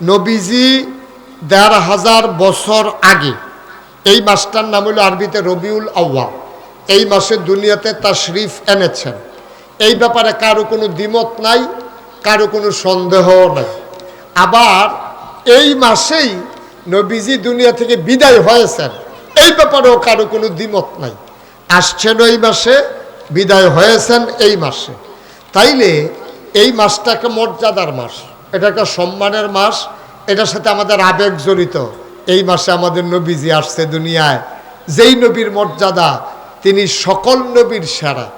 নবীজি দেড় হাজার বছর আগে, এই মাসটার নাম হলো আরবিতে রবিউল আউ্য়া এই মাসে দুনিয়াতে তার শরীফ এনেছেন। এই ব্যাপারে কারও কোনো দ্বিমত নাই, কারও কোনো সন্দেহ নাই। আবার এই মাসেই নবীজি দুনিয়া থেকে বিদায় হয়েছেন, এই ব্যাপারেও কারও কোনো দ্বিমত নাই। আসছেন এই মাসে, বিদায় হয়েছেন এই মাসে। তাইলে এই মাসটাকে মর্যাদার মাস। এটা একটা সম্মানের মাস, এটার সাথে আমাদের আবেগ জড়িত। এই মাসে আমাদের নবীজি আসছে দুনিয়ায়। যেই নবীর মর্যাদা, তিনি সকল নবীর সেরা।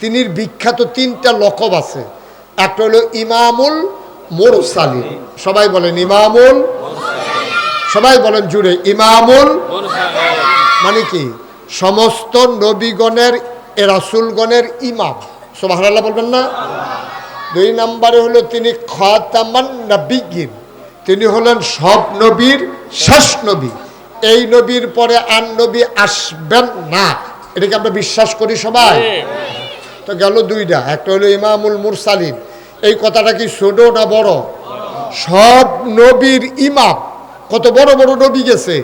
তিনি বিখ্যাত তিনটা লকব আছে। একটা হলো ইমামুল মোরসালিন। সবাই বলেন ইমামুল সবাই বলেন জুড়ে ইমামুল মানে কি? সমস্ত নবীগণের, এ রাসুলগণের ইমাম। সোভাল্লাহ বলবেন না? দুই নম্বরে হলো তিনি খাতামান নবিগিন। তিনি হলেন সব নবীর শেষ নবী। এই নবীর পরে আর নবী আসবেন না। এটাকে আমরা বিশ্বাস করি সবাই। তো গেল দুইটা। একটা হলো ইমামুল মুরসালিন। এই কথাটা কি ছোট না বড়? সব নবীর ইমাম। কত বড় বড় নবী গেছে।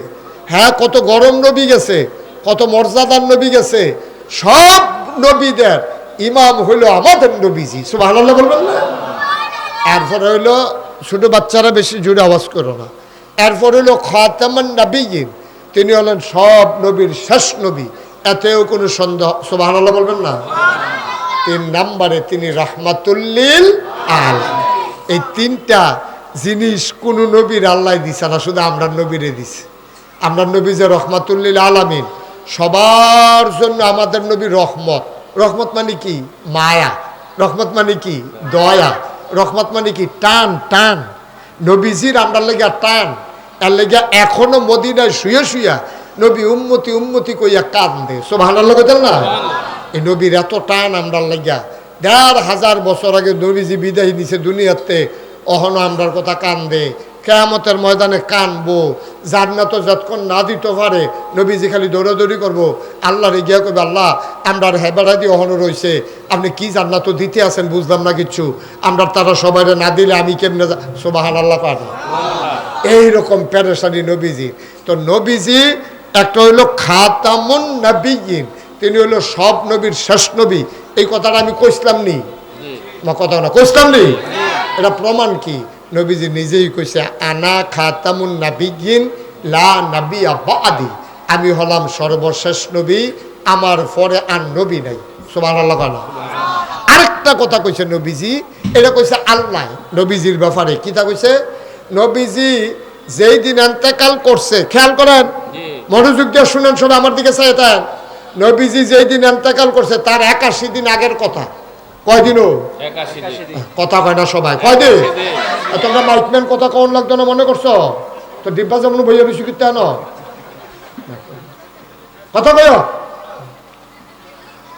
হ্যাঁ কত গরম নবী গেছে। কত মর্যাদার নবী গেছে। সব নবীদের ইমাম হইল আমাদের নবীজি সুবাহ বলবেন না? এরপর হইল ছোট বাচ্চারা বেশি জোরে আওয়াজ করো না। এরপর হইল খাতামান নবীন তিনি হলেন সব নবীর শেষ নবী। এতেও কোনো সন্দেহ সুবাহ বলবেন না? তিন নাম্বারে তিনি রাহমাতুল্লিল আল এই তিনটা জিনিস কোন নবীর আল্লাহ দিছে না, শুধু আমরা নবীরে দিছে। আমরা নবী যে রহমাতুল্লিল আলামিন, সবার জন্য আমাদের নবী রহমত। রহমত মানে কি? মায়া। রহমত মানে কি? দয়া। রহমত মানে কি? টান টান। নবীজির আমরা লেগা টান। এর লেগা এখনও মদিনায় শুয়ে শুয়া নবী উম্মতি উম্মতি কইয়া কান দে সব হানার লোক না এই নবীর এত টান আমরা লাগিয়া দেড় হাজার বছর আগে নবীজি বিদায় নিছে দুনিয়াতে। অহন আমরার কথা কান্দে। কেয়ামতের ময়দানে কানবো জান্নাত যতক্ষণ না দিতে পারে নবীজি খালি দৌড়াদৌড়ি করব। আল্লাহর গিয়া করবে আল্লাহ আমরার হেবারা দিয়ে অহন রয়েছে আপনি কি জান্নাত দিতে আছেন বুঝলাম না কিচ্ছু আমরা তারা সবাই না দিলে আমি কেমনে সোবাহান আল্লাহ পাবো এইরকম প্যারেশানি নবীজি। তো নবীজি একটা হইল খাতামুন নবীন তিনি হলো সব নবীর শেষ নবী। এই কথাটা আমি কইসলাম নি? আমার কথা না কইসলাম নি? এটা প্রমাণ কি? নবীজি নিজেই কইছে আনা খাতামুন নাবিগিন লা নাবি আদি আমি হলাম সর্বশেষ নবী আমার পরে আর নবী নাই। সোমান আল্লাহ আরেকটা কথা কইছে নবীজি এটা কইছে আল্লাহ নবীজির ব্যাপারে। কিতা কইছে? নবীজি যেই দিন এন্তেকাল করছে খেয়াল করেন? মনোযোগ দিয়ে শুনেন শোনো আমার দিকে চাইতেন। নবীজি যেই দিন এন্তেকাল করছে তার একাশি দিন আগের কথা। কয়দিনও কথা কয় না সবাই। কয়দিন তোমরা মাইকম্যান কথা কন লাগতো না মনে করছ? তো ডিব্বা যেমন বইয়া বেশি করতে আনো? কথা কয়?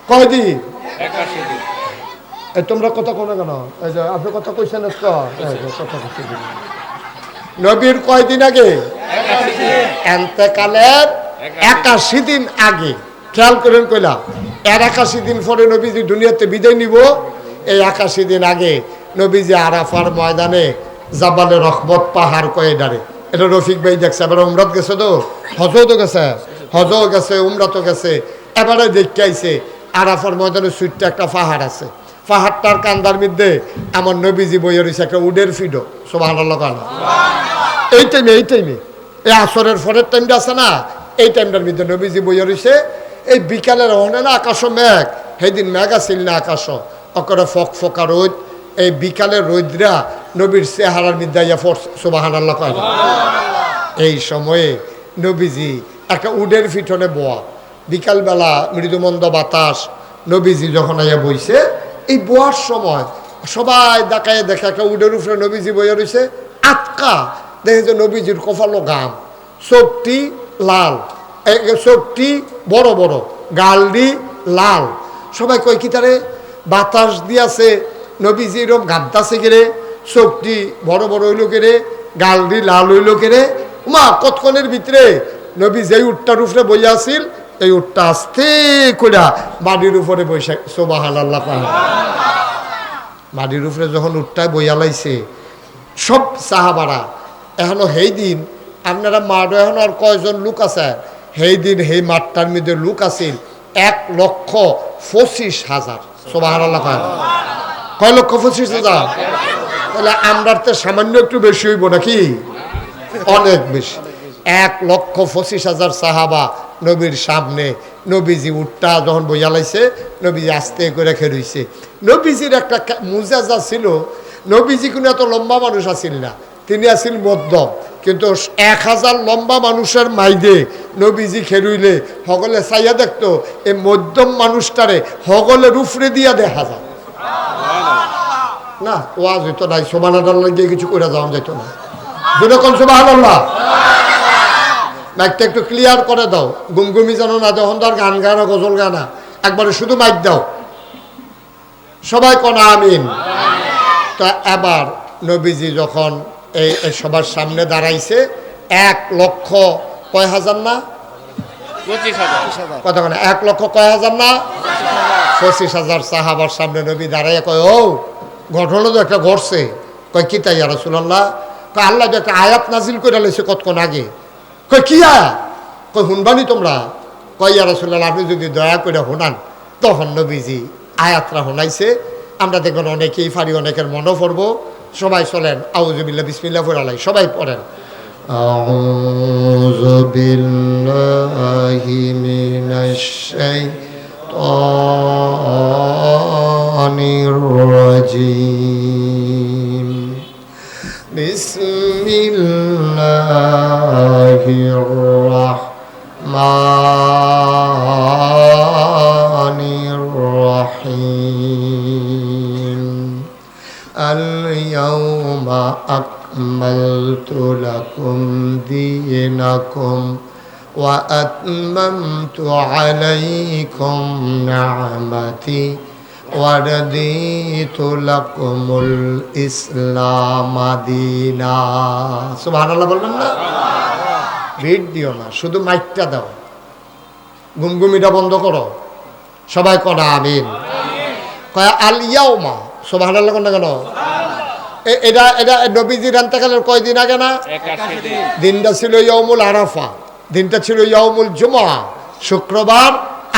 কয়দিন তোমরা কথা কোনো কেন? এই আপনি কথা কইছেন কথা কইছেন নবীর কয়দিন আগে? এন্তেকালের একাশি দিন। আগে। খেয়াল করেন কইলাম এর একাশি দিন পরে নবীজি দুনিয়াতে বিদায় নিব। এই একাশি দিন আগে নবীজি আরাফার ময়দানে জাবালে রহমত পাহাড় কয়ে ডারে এটা রফিক ভাই দেখছে, এবার উমরাত গেছে তো? হজও তো গেছে হজও গেছে, উমরাতও গেছে। এবারে দেখতে আইছে, আরাফার ময়দানে সুইটটা একটা পাহাড় আছে। পাহাড়টার কান্দার মধ্যে আমার নবীজি বইয়ের রয়েছে একটা উডের ফিডো। সোভান এই টাইমে এই টাইমে এই আসরের ফরের টাইমটা আছে না? এই টাইমটার মধ্যে নবীজি বইয়া রয়েছে এই বিকালের অনে না আকাশ মেঘ সেদিন মেঘ আসিল না আকাশ অকরে ফক ফকা রোদ এই বিকালের রোদরা নবীর চেহারার মধ্যে ইয়া ফোর্স সুবাহান আল্লাহ কয় এই সময়ে নবীজি একটা উডের ফিটনে বোয়া। বিকালবেলা মৃদুমন্দ বাতাস নবীজি যখন আইয়া বইছে এই বোয়ার সময় সবাই দেখায় দেখে একটা উডের উপরে নবীজি বইয়া রয়েছে আটকা। দেখে যে নবীজির কপালো গাম চোখটি লাল। চোখটি বড় বড়, গালডি লাল। সবাই কয়, কি তারে? বাতাস দিয়াছে নবীজি এরকম গাদ্দাছে কেরে? চোখটি বড় বড় হইল কেরে? গালডি লাল হইল কেরে? মা কতক্ষণের ভিতরে? নবী যেই উটটার উপরে বইয়া আছিল, এই উঠটা আস্তে কইরা বাড়ির উপরে বৈশাখ সোবাহান আল্লাহ মাটির উপরে যখন উঠটায় বইয়া লাইছে, সব সাহাবারা, এখনও সেই দিন আপনারা মাঠও এখন আর কয়জন লোক আছে? সেই দিন সেই মাঠটার মধ্যে লোক আছিল, এক লক্ষ পঁচিশ হাজার। সোবাহ কয়। লক্ষ পঁচিশ হাজার? তাহলে আমরার তো সামান্য একটু বেশি হইব নাকি? অনেক বেশি। এক লক্ষ পঁচিশ হাজার সাহাবা নবীর সামনে নবীজি উঠটা যখন বইয়া লাইছে, নবীজি আস্তে করে খেরইছে নবীজির একটা মুজাজা ছিল, নবীজি কোনো এত লম্বা মানুষ আছিল না। তিনি আছিল মধ্যম। কিন্তু এক হাজার লম্বা মানুষের মাইদে নবীজি খেরুইলে সকলে চাইয়া দেখতো এই মধ্যম মানুষটারে সকলের রুফরে দিয়া দেখা যায়। না, ওয়াজ হইতো নাই সোমান লাগিয়ে কিছু করে যাওয়া যেত না। যেরকম সোমান আল্লাহ মাইকটা একটু ক্লিয়ার করে দাও। গুমগুমি জানো না যখন তার গান গানা গজল গানা একবারে শুধু মাইক দাও। সবাই কনা আমিন। তা এবার নবীজি যখন এই সবার সামনে দাঁড়াইছে এক লক্ষ কয় হাজার না? পঁচিশ হাজার। কথা মানে এক লক্ষ কয় হাজার না? পঁচিশ হাজার সাহাবার সামনে নবী দাঁড়াইয়া কয় ও ঘটনা তো একটা ঘটছে। কয় কি তাই রাসুল্লাহ কয় আল্লাহ যে একটা আয়াত নাজিল করে লেছে কতক্ষণ আগে। কয় কি আয়াত? কয় শুনবানি তোমরা? কয় ইয়া রাসুল্লাহ আপনি যদি দয়া করে শোনান তখন নবীজি আয়াতরা শোনাইছে আমরা দেখবেন অনেকেই ফারি অনেকের মনও পড়ব সবাই চলেন আউজবিল্লা বিসমিল্লা ফোরালাই সবাই পড়েন أعوذ بالله من الشيطان الرجيم بسم الله الرحمن اليوم أكملت لكم دينكم وأتممت عليكم نعمتي ورضيت لكم الإسلام دينا سبحان الله বলবেন না ভিড় দিও না শুধু মাইকটা দাও গুমগুমিটা বন্ধ করো সবাই করা আমিন কয় আলিয়াউমা সোভান আল্লাহ কোনটা কেন এ- এটা এটা নবীজির আন্তাকালের কয়দিন আগে না? দিনটা ছিল ইয়মুল আরাফা দিনটা ছিল ইয়মুল জুমা শুক্রবার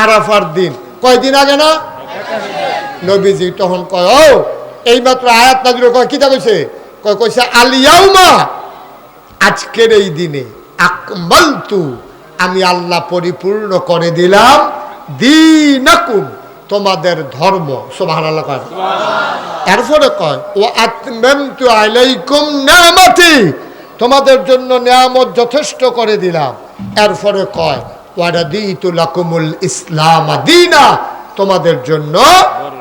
আরাফার দিন। কয়দিন আগে না? নবীজি তখন কয় ও এইমাত্র আয়াত নাজির কয় কিতা কইছে? কয় কইছে আলিয়াউমা আজকের এই দিনে আকমালতু আমি আল্লাহ পরিপূর্ণ করে দিলাম দিনাকুম। তোমাদের ধর্ম এরপরে কয় ও আতমেমতু আলাইকুম নিয়ামতি তোমাদের জন্য নিয়ামত যথেষ্ট করে দিলাম। এরপরে কয় ইসলাম তোমাদের জন্য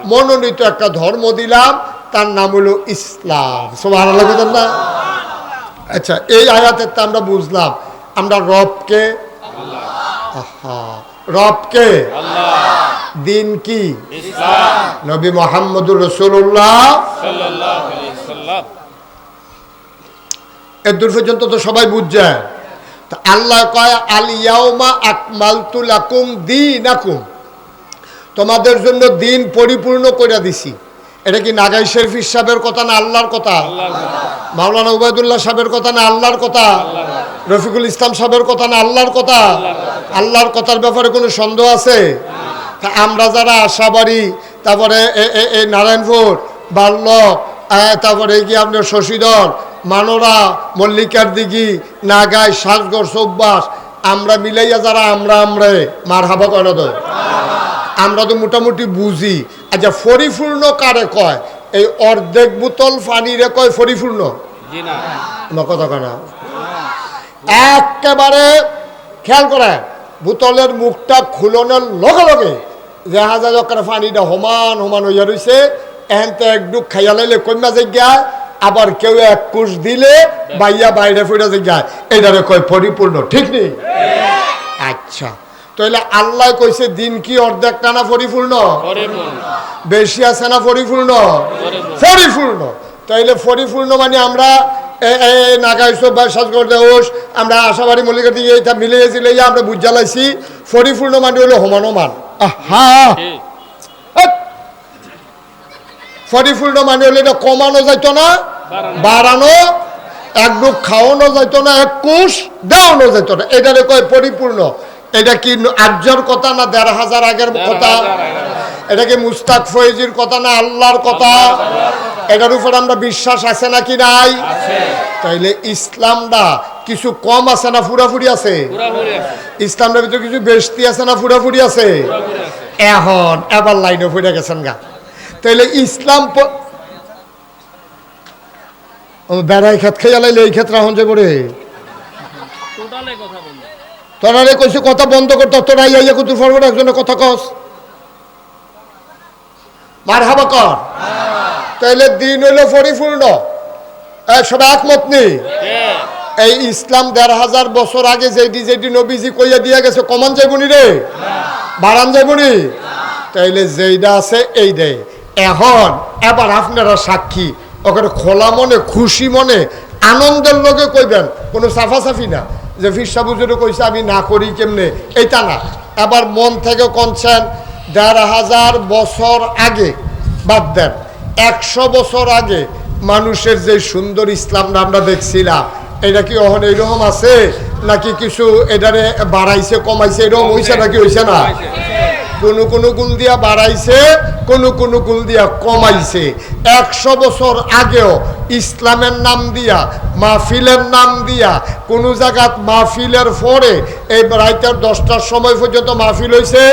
মনোনীত একটা ধর্ম দিলাম তার নাম হলো ইসলাম। না? আচ্ছা এই আয়াতের তো আমরা বুঝলাম। আমরা রবকে আহা, রবকে। দিন কি? নবী মোহাম্মদুর রসুল্লাহ এর দূর পর্যন্ত তো সবাই বুঝছে। আল্লাহ কয় আলিয়াউমা আকমালতু লাকুম দিনাকুম। তোমাদের জন্য দিন পরিপূর্ণ করে দিছি। এটা কি নাগাই শরীফ সাহেবের কথা না আল্লাহর কথা? মাওলানা উবায়দুল্লাহ সাহেবের কথা না আল্লাহর কথা? রফিকুল ইসলাম সাহেবের কথা না আল্লাহর কথা? আল্লাহর কথার ব্যাপারে কোনো সন্দেহ আছে? তা আমরা যারা আশাবাড়ি তারপরে এই নারায়ণপুর বাল্য তারপরে কি আপনার শশীধর মানোরা মল্লিকার দিঘি নাগাই সাজগর চৌবাস আমরা মিলাইয়া যারা আমরা আমরা মার হাবা না তো? আমরা তো মোটামুটি বুঝি। আচ্ছা পরিপূর্ণ কারে কয়? এই অর্ধেক বোতল পানিরে কয় আমার কথা কয় না। একেবারে খেয়াল করে বোতলের মুখটা খুলনের লগে লগে যায় যখন পানিটা সমান সমান হইয়া রয়েছে এহেনতে এক ডুক খাইয়া লাইলে কন্যা জায়গায় আবার কেউ এক কুশ দিলে বাইয়া বাইরে ফিরে জায়গায় এটারে কয় পরিপূর্ণ ঠিক নেই? আচ্ছা তাহলে আল্লাহ কইছে দিন কি অর্ধেক টানা পরিপূর্ণ? পরিপূর্ণ। বেশি আছে না পরিপূর্ণ। পরিপূর্ণ। তাইলে পরিপূর্ণ মানে আমরা আমরা আশাবাড়ি মল্লিকার দিকে এটা মিলে গেছিল এই আমরা বুঝ জ্বালাইছি পরিপূর্ণ মানে হলো। পরিপূর্ণ মানে এটা কমানো যাইতো না বাড়ানো। এক ডুব খাওয়ানো যাইতো না এক কুশ দেওয়ানো যেত না। এটারে কয় পরিপূর্ণ। এটা কি আর্যর কথা না দেড় হাজার আগের কথা? এটা কি মুস্তাক ফয়েজির কথা না আল্লাহর কথা? এটার উপর আমরা বিশ্বাস আছে নাকি নাই? তাইলে ইসলামটা কিছু কম আছে না ফুরাফুরি আছে? ইসলামের ভিতরে কিছু বেশতি আছে না ফুরাফুরি আছে? এখন এবার লাইনে ফুটে গেছেন গা। তাইলে ইসলাম বেড়াই খেত খেয়ে লাইলে এই ক্ষেত্রে এখন যে বলব তোরা রে কইছে কথা বন্ধ করতে তোরা ইয়া কুতুর ফরওয়ার্ড একজনের কথা কস। মার হাবা কর তাইলে দিন হইল পরিপূর্ণ। সবাই একমত নেই এই ইসলাম দেড় হাজার বছর আগে যেটি যেটি নবীজি কইয়া দিয়া গেছে কমান যাইবনি রে? বাড়ান যাইবনি? তাইলে যেইটা আছে এই দে এখন এবার আপনারা সাক্ষী। ওখানে খোলা মনে খুশি মনে আনন্দের লোকে কইবেন কোনো সাফাসাফি না। যে ফিরসা বুজুরে কইছে আমি না করি কেমনে? এইটা না। এবার মন থেকে কনছেন দেড় হাজার বছর আগে বাদ দেন একশো বছর আগে মানুষের যে সুন্দর ইসলামটা আমরা দেখছিলাম, এটা কি অহন এইরকম আছে? নাকি কিছু এটারে বাড়াইছে, কমাইছে, এরকম হইছে নাকি হইছে না? কোন কোন গুল দিয়া বাড়াইছে, কোন কোন গুল দিয়া কমাইছে। একশো বছর আগেও ইসলামের নাম দিয়া, মাহফিলের নাম দিয়া, কোন জায়গাত মাহফিলের পরে এই রাইতের দশটার সময় পর্যন্ত মাহফিল হইছে,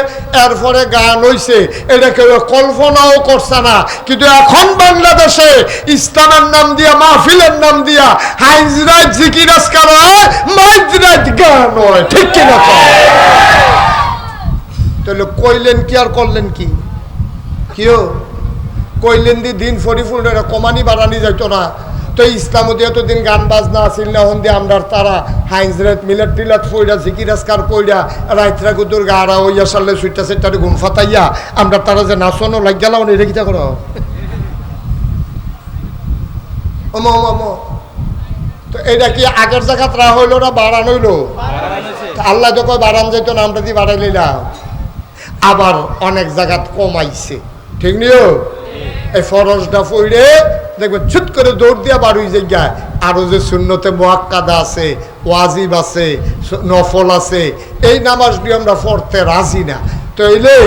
এরপরে গান হইছে। এটা কেউ কল্পনাও করছে না। কিন্তু এখন বাংলাদেশে ইসলামের নাম দিয়া, মাহফিলের নাম দিয়া, হাইজরাত জিকিরাজ করা হয়, মাইজরাত গান হয়। ঠিক কিনা? তাহলে কইলেন কি আর করলেন কি? কিও? কইলেন দি দিন ফরিফুল এটা কমানি বাড়ানি যাইতো না। তো ইসলাম দিয়ে তো দিন গান বাজনা আসিল না হন দিয়ে আমরা তারা হাইন্স রেত মিলাত টিলাত ফইরা জিকিরাজকার কইরা রাইতরা গুদুর গাড়া হইয়া সারলে সুইটা সেটারে ঘুম ফাতাইয়া আমরা তারা যে নাচনো লাগ গেলাম এটা কিটা করো? ওম ওম ওম তো এটা কি আগের জায়গাত রা হইল না বাড়ান হইল? আল্লাহ কয় বাড়ান যাইতো না আমরা দিয়ে বাড়াই লইলাম। আবার অনেক জায়গাত কমাইছে। ঠিক নিও? এই ফরজটা পড়ে দেখবে ছুট করে দৌড় দিয়া বাড়ুই জায়গায় আরও যে শূন্যতে মোয়াক্কাদা আছে, ওয়াজিব আছে, নফল আছে, এই নামাজ দিয়ে আমরা পড়তে রাজি না। তো এলে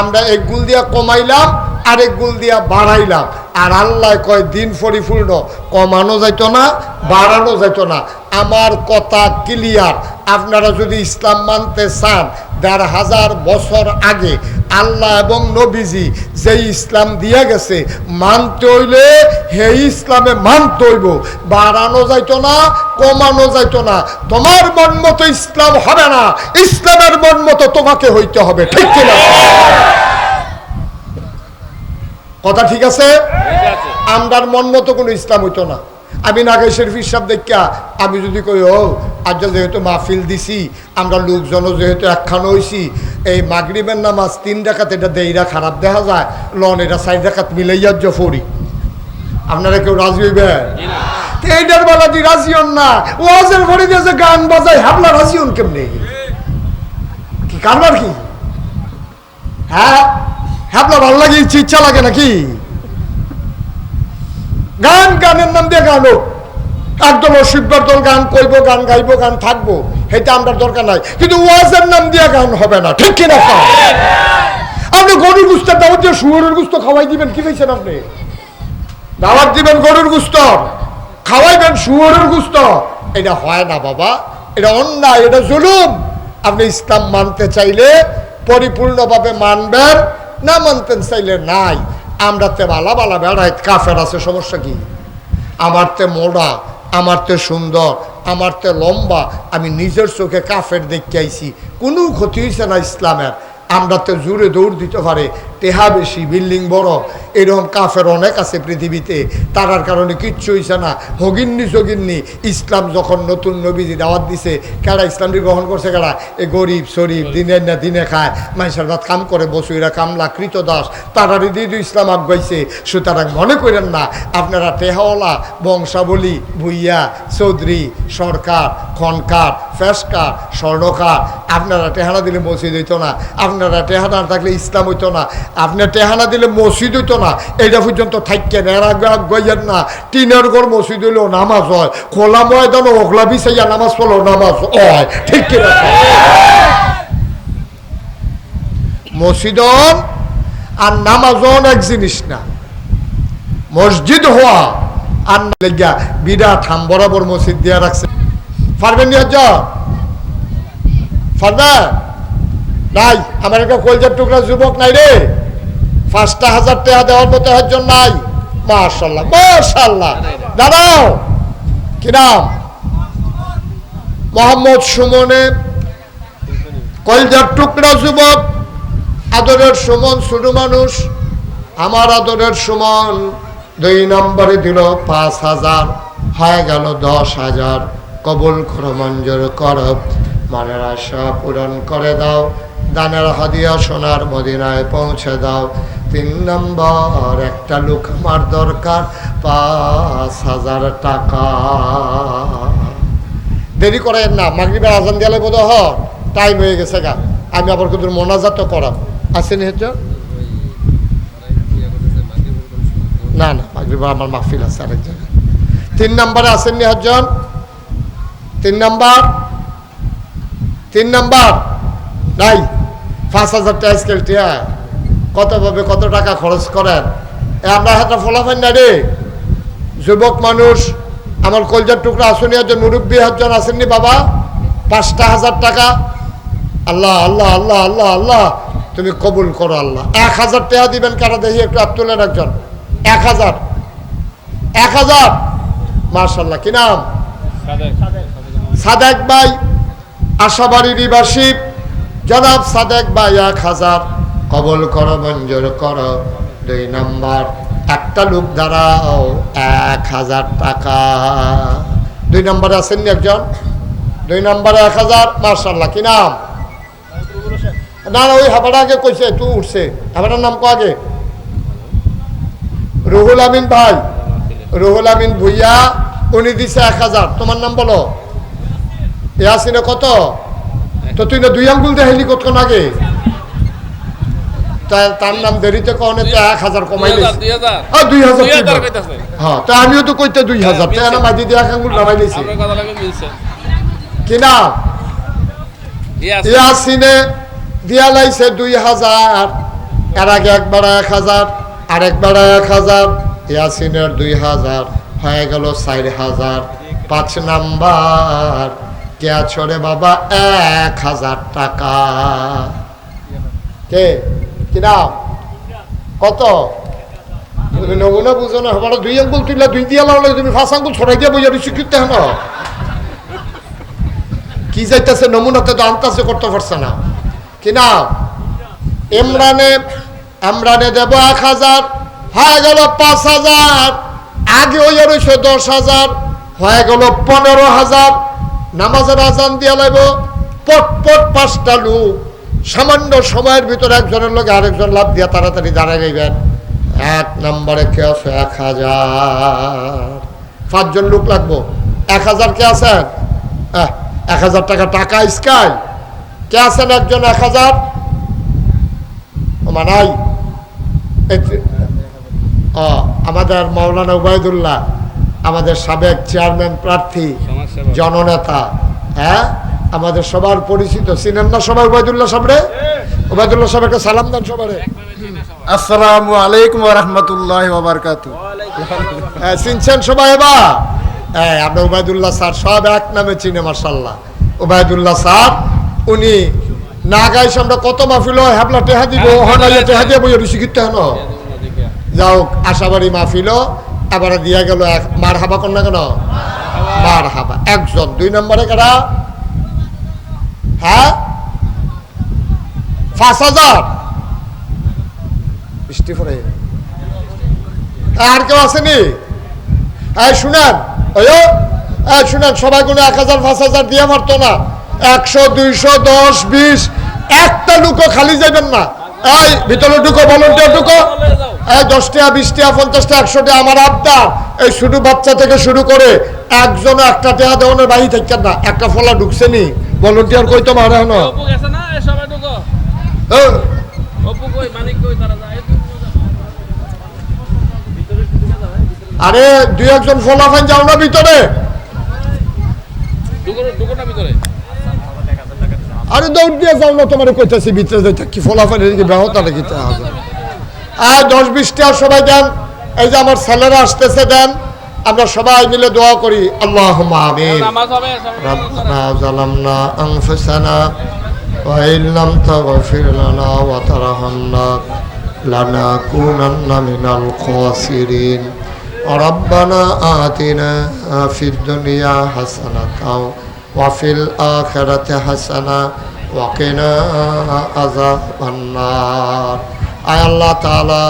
আমরা এক গুল দিয়া কমাইলাম, আরেক গুল দিয়া বাড়াইলাম। আর আল্লাহ কয়, দিন পরিপূর্ণ, কমানো যাইতো না, বাড়ানো যাইতো না। আমার কথা ক্লিয়ার আপনারা যদি ইসলাম মানতে চান দেড় হাজার বছর আগে আল্লাহ এবং নবীজি যে ইসলাম দিয়ে গেছে মানতে হইলে হে ইসলামে মানতে হইব। বাড়ানো যাইতো না কমানো যাইতো না। তোমার মন মতো ইসলাম হবে না। ইসলামের মন মতো তোমাকে হইতে হবে ঠিক কিনা? কথা ঠিক আছে? ঠিক আছে। আমরার মন মতো কোনো ইসলাম হইতো না। আমি নাগের শরীফ হিসাব দেখা আমি যদি কই ও আজ যেহেতু মাহফিল দিছি আমরা লোকজনও যেহেতু একখান হইছি এই মাগরিবের নামাজ তিন ডাকাত এটা দেইরা খারাপ দেখা যায় লন এটা চার ডাকাত মিলাইয়া যে ফরি আপনারা কেউ রাজি হইবেন এইটার বেলা দি রাজি হন না ওয়াজের ঘরে দিয়ে যে গান বাজায় হাবলা রাজি হন কেমনে? কি কারবার কি? হ্যাঁ? হাবলা ভালো লাগে ইচ্ছা লাগে নাকি? গান গানের নাম দিয়ে গান। হোক একদম অসিব্বার দল গান কইব গান গাইবো, গান থাকব সেটা আমরা দরকার নাই। কিন্তু ওয়াজের নাম দিয়ে গান হবে না, ঠিক কিনা? আপনি গরুর গুস্তের দাওয়াত দিয়ে শুয়োরের গুস্ত খাওয়াই দিবেন, কি পেয়েছেন আপনি? দাওয়াত দিবেন গরুর গুস্ত, খাওয়াইবেন শুয়োরের গুস্ত। এটা হয় না বাবা, এটা অন্যায়, এটা জুলুম। আপনি ইসলাম মানতে চাইলে পরিপূর্ণভাবে মানবেন, না মানতে চাইলে নাই। আমরা তে বালা বালা বেড়াই কাফের আছে, সমস্যা কি? আমার তে মোড়া, আমার তে সুন্দর, আমার তে লম্বা, আমি নিজের চোখে কাফের দেখতে আইছি। কোনো ক্ষতি হয়েছে না ইসলামের। আমরা তো জোরে দৌড় দিতে পারে টেহা বেশি বিল্ডিং বড়। এরকম কাফের অনেক আছে পৃথিবীতে। তারার কারণে কিচ্ছু হইছে না। হগিন্নি সগিন্নি ইসলাম যখন নতুন নবীজি দাওয়াত দিছে কেডা ইসলামটি গ্রহণ করছে কেডা? এ গরিব শরীফ দিনে না দিনে খায়। মানুষের রাত কাম করে বসুইরা কামলা কৃত দাস। তারারই দিয়ে ইসলাম আগাইছে সুতরাং মনে করেন না আপনারা টেহাওয়ালা বংশাবলী ভুইয়া চৌধুরী সরকার খনকার ফেসকার স্বর্ণকার আপনারা টেহারা দিলে মসজিদ হইতো না। আপনারা টেহানা থাকলে ইসলাম হইতো না। আপনি টেহানা দিলে মসজিদ হইতো না এইটা পর্যন্ত থাকেন এর না। টিনের ঘর মসজিদ হইলেও নামাজ হয়। খোলা ময়দান ওখলা বিছাইয়া নামাজ পড়লেও নামাজ হয়। ঠিক কিনা মসজিদন আর নামাজন এক জিনিস না। মসজিদ হওয়া আর লেগিয়া বিরাট হাম বরাবর মসজিদ দিয়া রাখছে। পারবেন পারবে নাই, আমার একটা কলজার টুকরা যুবক নাই রে। পাঁচটা হাজার টাকা দেওয়ার মতো হজ্জ নাই। মাশাল্লাহ মাশাল্লাহ। দাঁড়াও। কি নাম? মোহাম্মদ সুমনে কলজার টুকরা যুবক, আদরের সুমন ছোট মানুষ। আমার আদরের সুমন দুই নম্বরে দিল পাঁচ হাজার, হয়ে গেল দশ হাজার। কবুল কর, মঞ্জুর কর। মনের আশা পূরণ করে দাও। দানের হাদিয়া সোনার মদিনায় পৌঁছে দাও। তিন নম্বর, একটা লোক আমার দরকার, পাঁচ হাজার টাকা। দেরি করেন না, মাগরিবের আজান দিয়ালে বোধ হ টাইম হয়ে গেছে গা। আমি আবার কিন্তু মোনাজাত করাব। আসেনি হচ্ছে না না মাগরিবের আমার মাহফিল আছে আরেক জায়গায়। তিন নম্বরে আসেননি হজন তিন নাম্বার? তিন নাম্বার? নাই, পাঁচ হাজার টাকা স্কেল টিয়া। কত ভাবে কত টাকা খরচ করেন? আমরা হাতে ফলাফল না রে। যুবক মানুষ আমার কলজার টুকরা আসনি একজন মুরব্বী একজন আসেননি বাবা? পাঁচটা হাজার টাকা। আল্লাহ আল্লাহ আল্লাহ আল্লাহ আল্লাহ। তুমি কবুল করো আল্লাহ। এক হাজার টাকা দিবেন কারা দেখি একটু আত্মলেন একজন। এক হাজার। এক হাজার। মার্শাল্লাহ কি নাম? সাদেক। সাদেক ভাই আশাবাড়ি নিবাসী। জনাব সাদেক ভাই এক হাজার। কবল করো, মঞ্জুর করো। দুই নাম্বার, একটা লোক দাঁড়াও, এক হাজার টাকা। দুই নম্বরে আছেন একজন? দুই নম্বরে এক হাজার মার্শাল্লাহ কি নাম? না ওই হাবাটা আগে কইছে তুই উঠছে। হাবাটার নাম কো আগে। রুহুল আমিন ভাই। রুহুল আমিন ভুইয়া, উনি দিছে এক হাজার। তোমার নাম বলো। ইয়াসিনে কত? তো তুই না দুই আঙ্গুল দেখাইলি কতক্ষণ আগে? তা- তার নাম দেরিতে কনে তো এক হাজার কমাই। হ্যাঁ দুই হাজার। হ্যাঁ তা আমিও তো কইতে দুই হাজার। তাই না মাঝি দিয়ে এক আঙ্গুল নামাই দিয়েছি আপনার কথা লাগে মিলছে। কি না ইয়াস ইয়াসিনে দিয়া লাইছে দুই হাজার। এর আগে একবার এক হাজার আরেকবার এক হাজার। ইয়াসিনের দুই হাজার। হয়ে গেল চার হাজার। পাঁচ নাম্বার। কে ছড়ে বাবা? এক হাজার টাকা। কে? কি নাম? কত? নমুনা বুঝো না আমার দুই আঙ্গুল তুইলা দুই দিয়া লাউলে তুমি ফাঁস আঙ্গুল ছড়াই দিয়া রুচি কিনতে হেন কি যাইতেছে নমুনাতে তো আনতাছে, করতে পারছে না। কি না ইমরানে ইমরানে দেব এক হাজার, হয়ে গেল পাঁচ হাজার। আগে ওই রয়েছে দশ হাজার, হয়ে গেল পনেরো হাজার। নামাজের আজান দিয়া লাগবো পট পট পাঁচটা লোক। সামান্য সময়ের ভিতরে একজনের লোক আরেকজন লাভ দিয়ে তাড়াতাড়ি দাঁড়ায় নেবেন এক নম্বরে কে আছে? এক হাজার। পাঁচজন লোক লাগবো। এক হাজার কে আছেন এক হাজার টাকা টাকা স্কাই কে আছেন একজন এক হাজার? মানাই আমাদের মৌলানা উবায়দুল্লাহ আমাদের সাবেক চেয়ারম্যান প্রার্থী জননেতা হ্যাঁ? আমাদের সবার পরিচিত। চিনেন না সবাই উবায়দুল্লাহ সামনে উবায়দুল্লাহ সাহেব একটা সালাম দেন সবারে। আসসালামু আলাইকুম রহমতুল্লাহ হ্যাঁ, চিনছেন সবাই এবার? হ্যাঁ আমরা উবায়দুল্লাহ স্যার সব এক নামে চিনে মার্শাল্লাহ উবায়দুল্লাহ স্যার উনি না গাইছে আমরা কত মাহফিল হয় হ্যাবলা টেহা দিব হনাইয়া টেহা দিয়ে বই শিখিতে হেন যাও আশাবাড়ি মাহফিল আবার দিয়া গেল এক মার হাবা না কেন? মার হাবা একজন দুই নম্বরে কারা? হ্যাঁ? পাঁচ হাজার? বৃষ্টি আর কেউ আসেনি? হ্যাঁ শুনেন হ্যাঁ শুনেন এক হাজার, পাঁচ হাজার দিয়ে না। একশো, দুইশো, দশ, বিশ, একটা লুকো খালি যাবেন না। এই, ভিতরে ঢুকো ভলেন্টিয়ার ঢুকো। এই, দশ টাকা বিশ টাকা আমার আবদার। এই শুধু বাচ্চা থেকে শুরু করে একজন একটা টাকা দেওয়ানোর বাড়ি থাকেন না, একটা ফলা ঢুকছে নি ভলেন্টিয়ার কই তো মারে হনো অপু গেছে না এ সবাই ঢুকো অপু কই মানিক কই তারা যায়। আরে দুই একজন ফলাফান যাও না ভিতরে ভিতরে আরে দৌড় দিয়ে যাও না তোমার কইতেছি ভিতরে যাইতে কি ফলাফল এদিকে ব্যাহতা নাকি আর দশ বিশটা সবাই দেন। এই যে আমার ছেলেরা আসতেছে দেন। আমরা সবাই মিলে দোয়া করি আল্লাহ আমিন নামাজ হবে সবাই ربنا ظلمنا أنفسنا وإن لم تغفر لنا وترحمنا لنكونن من الخاسرين ربنا آتنا في الدنيا حسنة وفي الآخرة حسنة وقنا عذاب النار আয় আল্লাহ তাআলা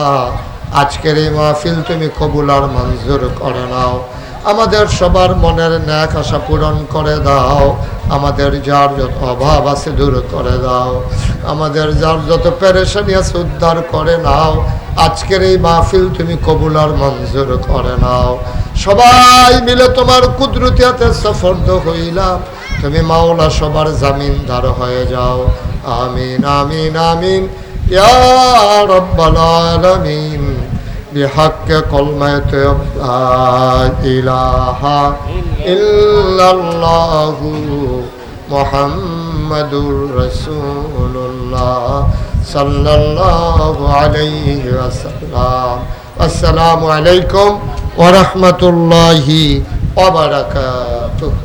আজকের এই মাহফিল তুমি কবুল আর মঞ্জুর করে নাও। আমাদের সবার মনের ন্যাক আশা পূরণ করে দাও। আমাদের যার যত অভাব আছে দূর করে দাও। আমাদের যার যত পেরেশানি আছে উদ্ধার করে নাও। আজকের এই মাহফিল তুমি কবুল আর মঞ্জুর করে নাও। সবাই মিলে তোমার কুদরতি হাতে সফর্দ হইলাম। তুমি মাওলা সবার জামিনদার হয়ে যাও। আমিন আমিন আমিন। ইয়া রব্বাল আলামিন। بحق كلمة لا إله إلا الله محمد رسول الله صلى الله عليه وسلم. السلام عليكم ورحمة الله وبركاته.